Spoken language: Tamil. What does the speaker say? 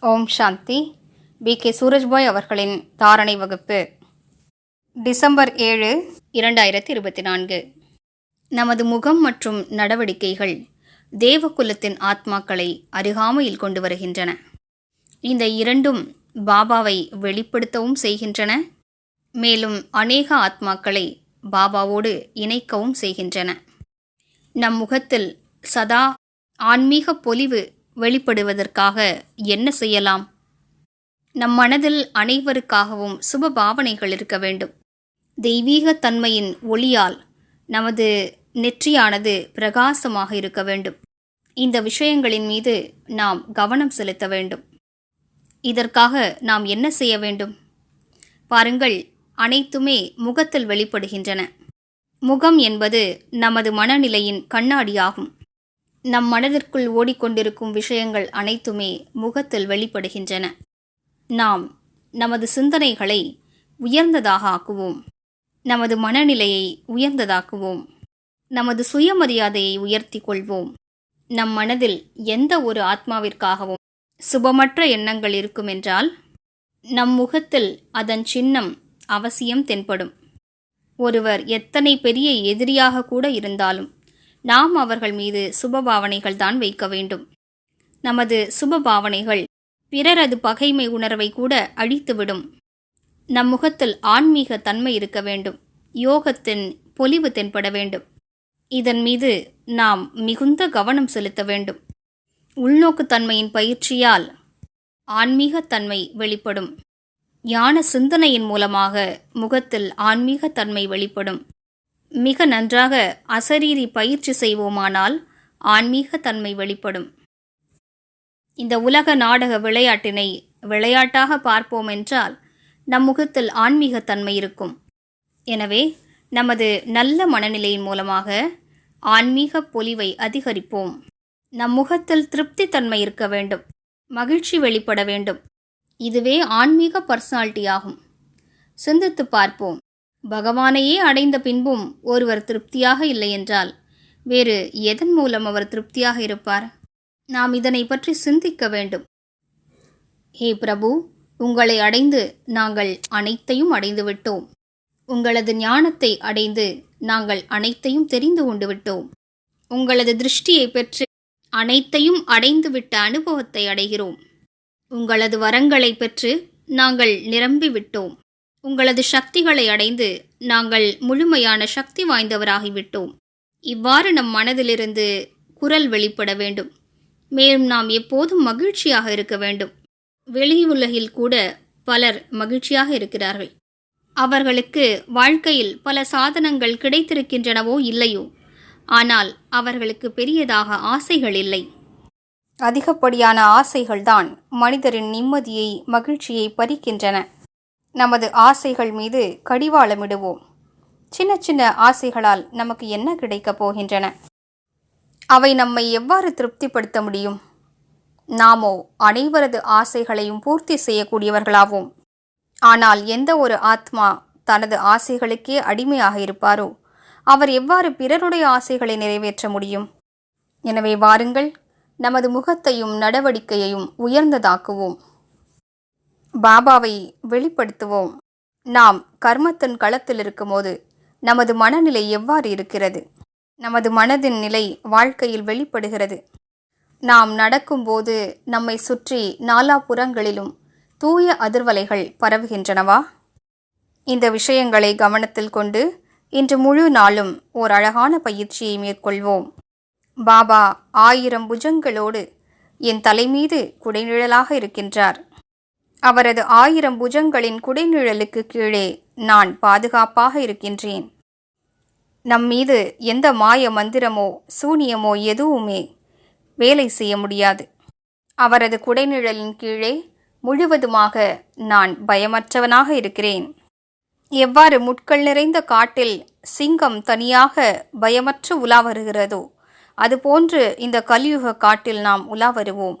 ஓம் சாந்தி. பி. கே. சூரஜ்பாய் அவர்களின் தாரணை வகுப்பு. டிசம்பர் ஏழு இரண்டாயிரத்தி இருபத்தி நான்கு நமது முகம் மற்றும் நடவடிக்கைகள் தேவகுலத்தின் ஆத்மாக்களை அருகாமையில் கொண்டு வருகின்றன. இந்த இரண்டும் பாபாவை வெளிப்படுத்தவும் செய்கின்றன. மேலும் அநேக ஆத்மாக்களை பாபாவோடு இணைக்கவும் செய்கின்றன. நம் முகத்தில் சதா ஆன்மீக பொலிவு வெளிப்படுவதற்காக என்ன செய்யலாம்? நம் மனதில் அனைவருக்காகவும் சுப பாவனைகள் இருக்க வேண்டும். தெய்வீக தன்மையின் ஒளியால் நமது நெற்றியானது பிரகாசமாக இருக்க வேண்டும். இந்த விஷயங்களின் மீது நாம் கவனம் செலுத்த வேண்டும். இதற்காக நாம் என்ன செய்ய வேண்டும்? பாருங்கள் அனைத்துமே முகத்தில் வெளிப்படுகின்றன. முகம் என்பது நமது மனநிலையின் கண்ணாடியாகும். நம் மனதிற்குள் ஓடிக்கொண்டிருக்கும் விஷயங்கள் அனைத்துமே முகத்தில் வெளிப்படுகின்றன. நாம் நமது சிந்தனைகளை உயர்ந்ததாக ஆக்குவோம். நமது மனநிலையை உயர்ந்ததாக்குவோம். நமது சுயமரியாதையை உயர்த்தி கொள்வோம். நம் மனதில் எந்த ஒரு ஆத்மாவிற்காகவும் சுபமற்ற எண்ணங்கள் இருக்குமென்றால் நம் முகத்தில் அதன் சின்னம் அவசியம் தென்படும். ஒருவர் எத்தனை பெரிய எதிரியாக கூட இருந்தாலும் நாம் அவர்கள் மீது சுபபாவனைகள் தான் வைக்க வேண்டும். நமது சுபபாவனைகள் பிறரது பகைமை உணர்வை கூட அழித்துவிடும். நம் முகத்தில் ஆன்மீக தன்மை இருக்க வேண்டும். யோகத்தின் பொலிவு தென்பட வேண்டும். இதன் மீது நாம் மிகுந்த கவனம் செலுத்த வேண்டும். உள்நோக்குத்தன்மையின் பயிற்சியால் ஆன்மீகத்தன்மை வெளிப்படும். ஞான சிந்தனையின் மூலமாக முகத்தில் ஆன்மீகத்தன்மை வெளிப்படும். மிக நன்றாக அசரீரி பயிற்சி செய்வோமானால் ஆன்மீகத்தன்மை வெளிப்படும். இந்த உலக நாடக விளையாட்டினை விளையாட்டாக பார்ப்போம் என்றால் நம் முகத்தில் ஆன்மீகத்தன்மை இருக்கும். எனவே நமது நல்ல மனநிலையின் மூலமாக ஆன்மீக பொலிவை அதிகரிப்போம். நம் முகத்தில் திருப்தி தன்மை இருக்க வேண்டும். மகிழ்ச்சி வெளிப்பட வேண்டும். இதுவே ஆன்மீக பர்சனாலிட்டி ஆகும். சிந்தித்து பார்ப்போம். பகவானையே அடைந்த பின்பும் ஒருவர் திருப்தியாக இல்லையென்றால் வேறு எதன் மூலம் அவர் திருப்தியாக இருப்பார்? நாம் இதனை பற்றி சிந்திக்க வேண்டும். ஹே பிரபு உங்களை அடைந்து நாங்கள் அனைத்தையும் அடைந்து விட்டோம். உங்களது ஞானத்தை அடைந்து நாங்கள் அனைத்தையும் தெரிந்து கொண்டு விட்டோம். உங்களது திருஷ்டியை பெற்று அனைத்தையும் அடைந்துவிட்ட அனுபவத்தை அடைகிறோம். உங்களது வரங்களை பெற்று நாங்கள் நிரம்பிவிட்டோம் உங்களது சக்திகளை அடைந்து நாங்கள் முழுமையான சக்தி வாய்ந்தவராகிவிட்டோம். இவ்வாறு நம் மனதிலிருந்து குரல் வெளிப்பட வேண்டும். மேலும் நாம் எப்போதும் மகிழ்ச்சியாக இருக்க வேண்டும். வெளியுலகில் கூட பலர் மகிழ்ச்சியாக இருக்கிறார்கள். அவர்களுக்கு வாழ்க்கையில் பல சாதனங்கள் கிடைத்திருக்கின்றனவோ இல்லையோ? ஆனால் அவர்களுக்கு பெரியதாக ஆசைகள் இல்லை. அதிகப்படியான ஆசைகள்தான் மனிதரின் நிம்மதியை மகிழ்ச்சியை பறிக்கின்றன. நமது ஆசைகள் மீது கடிவாளமிடுவோம். சின்ன சின்ன ஆசைகளால் நமக்கு என்ன கிடைக்கப் போகின்றன? அவை நம்மை எவ்வாறு திருப்திப்படுத்த முடியும்? நாமோ அனைவரது ஆசைகளையும் பூர்த்தி செய்யக்கூடியவர்களாவோம். ஆனால் எந்த ஒரு ஆத்மா தனது ஆசைகளுக்கே அடிமையாக இருப்பாரோ அவர் எவ்வாறு பிறருடைய ஆசைகளை நிறைவேற்ற முடியும்? எனவே வாருங்கள் நமது முகத்தையும் நடவடிக்கையையும் உயர்ந்ததாக்குவோம். பாபாவை வெளிப்படுத்துவோம். நாம் கர்மத்தின் களத்தில் இருக்கும்போது நமது மனநிலை எவ்வாறு இருக்கிறது? நமது மனதின் நிலை வாழ்க்கையில் வெளிப்படுகிறது. நாம் நடக்கும்போது நம்மை சுற்றி நாலாபுறங்களிலும் தூய அதிர்வலைகள் பரவுகின்றனவா? இந்த விஷயங்களை கவனத்தில் கொண்டு இன்று முழு நாளும் ஓர் அழகான பயிற்சியை மேற்கொள்வோம். பாபா ஆயிரம் புஜங்களோடு என் தலைமீது குடைநிழலாக இருக்கின்றார். அவரது ஆயிரம் புஜங்களின் குடைநிழலுக்கு கீழே நான் பாதுகாப்பாக இருக்கின்றேன். நம் மீது எந்த மாய மந்திரமோ சூனியமோ எதுவுமே வேலை செய்ய முடியாது. அவரது குடைநிழலின் கீழே முழுவதுமாக நான் பயமற்றவனாக இருக்கிறேன். எவ்வாறு முட்கள் நிறைந்த காட்டில் சிங்கம் தனியாக பயமற்று உலா வருகிறதோ அதுபோன்று இந்த கலியுக காட்டில் நாம் உலா வருவோம்